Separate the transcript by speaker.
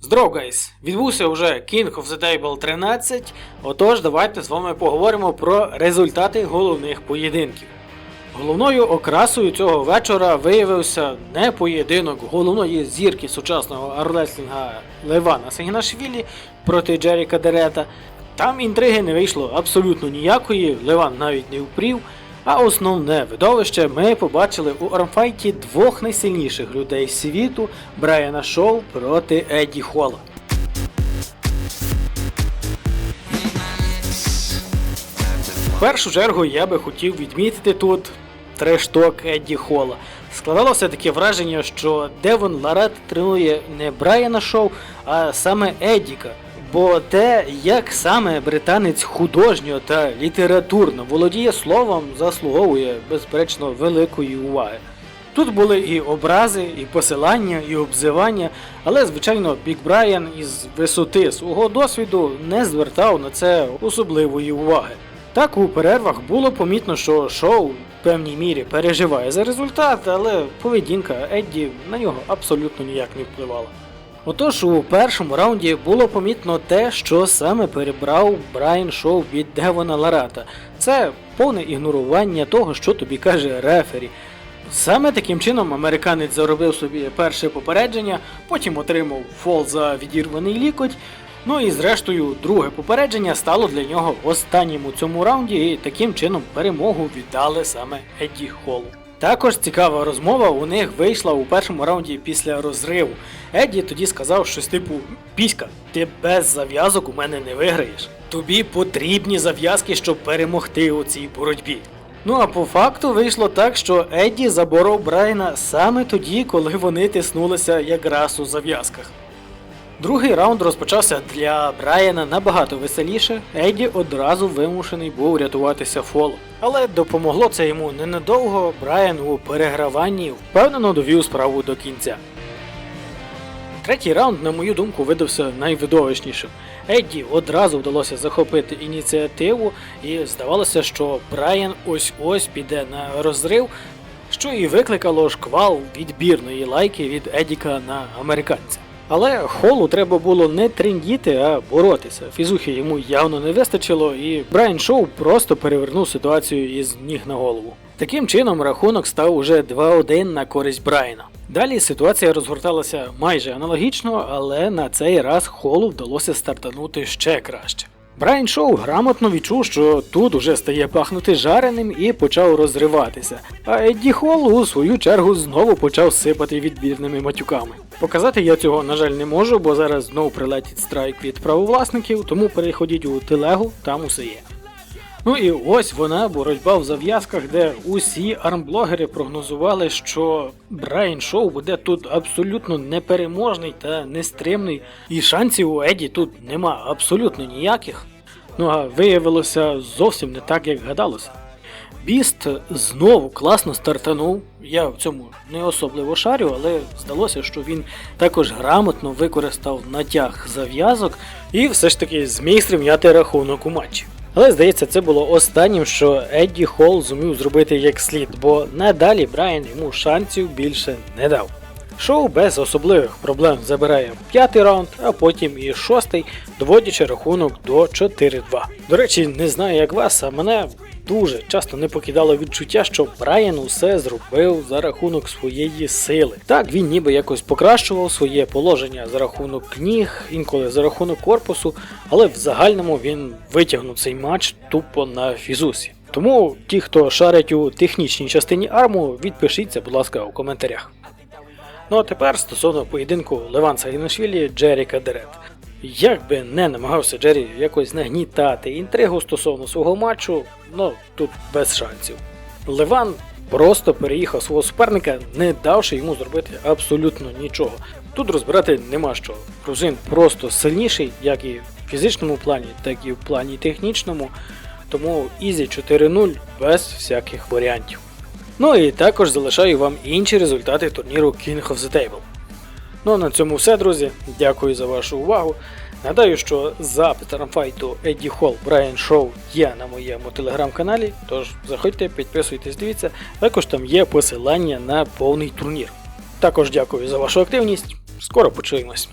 Speaker 1: Здоров, гайс! Відбувся вже King of the Table 13. Отож, давайте з вами поговоримо про результати головних поєдинків. Головною окрасою цього вечора виявився не поєдинок головної зірки сучасного арлеслінга Левана Сагінашвілі проти Джеріка Дерета. Там інтриги не вийшло абсолютно ніякої, Леван навіть не впрів. А основне видовище ми побачили у армфайті двох найсильніших людей світу Брайана Шоу проти Едді Холла. В першу чергу я би хотів відмітити тут трешток Едді Холла. Складалося таке враження, що Девон Ларет тренує не Брайана Шоу, а саме Едіка. Бо те, як саме британець художньо та літературно володіє словом, заслуговує безперечно великої уваги. Тут були і образи, і посилання, і обзивання, але, звичайно, Бік Брайан із висоти свого досвіду не звертав на це особливої уваги. Так у перервах було помітно, що шоу в певній мірі переживає за результат, але поведінка Едді на нього абсолютно ніяк не впливала. Отож, у першому раунді було помітно те, що саме перебрав Брайан Шоу від Девона Ларата. Це повне ігнорування того, що тобі каже рефері. Саме таким чином американець заробив собі перше попередження, потім отримав фол за відірваний лікоть. Ну і зрештою, друге попередження стало для нього останнім у цьому раунді, і таким чином перемогу віддали саме Едді Холу. Також цікава розмова у них вийшла у першому раунді після розриву. Едді тоді сказав щось типу: Піська, ти без зав'язок у мене не виграєш. Тобі потрібні зав'язки, щоб перемогти у цій боротьбі. Ну а по факту вийшло так, що Едді заборов Брайана саме тоді, коли вони тиснулися якраз у зав'язках. Другий раунд розпочався для Брайана набагато веселіше. Едді одразу вимушений був рятуватися фолом. Але допомогло це йому ненадовго. Брайан у переграванні впевнено довів справу до кінця. Третій раунд, на мою думку, видався найвидовищнішим. Едді одразу вдалося захопити ініціативу, і здавалося, що Брайан ось-ось піде на розрив, що і викликало шквал відбірної лайки від Едіка на американця. Але Холу треба було не трендіти, а боротися. Фізухи йому явно не вистачило, і Брайан Шоу просто перевернув ситуацію із ніг на голову. Таким чином рахунок став уже 2-1 на користь Брайана. Далі ситуація розгорталася майже аналогічно, але на цей раз Холу вдалося стартанути ще краще. Брайан Шоу грамотно відчув, що тут уже стає пахнути жареним і почав розриватися. А Едді Холл у свою чергу знову почав сипати відбірними матюками. Показати я цього, на жаль, не можу, бо зараз знову прилетить страйк від правовласників, тому переходіть у телегу, там усе є. Ну і ось вона, боротьба в зав'язках, де усі армблогери прогнозували, що Брайан Шоу буде тут абсолютно непереможний та нестримний, і шансів у Еді тут нема абсолютно ніяких. Ну а виявилося зовсім не так, як гадалося. Біст знову класно стартанув. Я в цьому не особливо шарю, але здалося, що він також грамотно використав натяг зав'язок і все ж таки зміг зрівняти рахунок у матчі. Але здається, це було останнім, що Едді Холл зумів зробити як слід, бо надалі Брайан йому шансів більше не дав. Шоу без особливих проблем забирає п'ятий раунд, а потім і шостий, доводячи рахунок до 4-2. До речі, не знаю як вас, а мене дуже часто не покидало відчуття, що Брайан усе зробив за рахунок своєї сили. Так, він ніби якось покращував своє положення за рахунок ніг, інколи за рахунок корпусу, але в загальному він витягнув цей матч тупо на фізусі. Тому ті, хто шарить у технічній частині арму, відпишіться, будь ласка, у коментарях. Ну а тепер стосовно поєдинку Леван Сагінашвілі Джеріка Дерет. Як би не намагався Джері якось нагнітати інтригу стосовно свого матчу, ну тут без шансів. Леван просто переїхав свого суперника, не давши йому зробити абсолютно нічого. Тут розбирати нема що. Грузин просто сильніший, як і в фізичному плані, так і в плані технічному. Тому Ізі 4-0 без всяких варіантів. Ну і також залишаю вам інші результати турніру King of the Table. Ну а на цьому все, друзі. Дякую за вашу увагу. Нагадаю, що запит рамфайту Еді Холл Брайан Шоу є на моєму телеграм-каналі, тож заходьте, підписуйтесь, дивіться, також там є посилання на повний турнір. Також дякую за вашу активність. Скоро почуємось.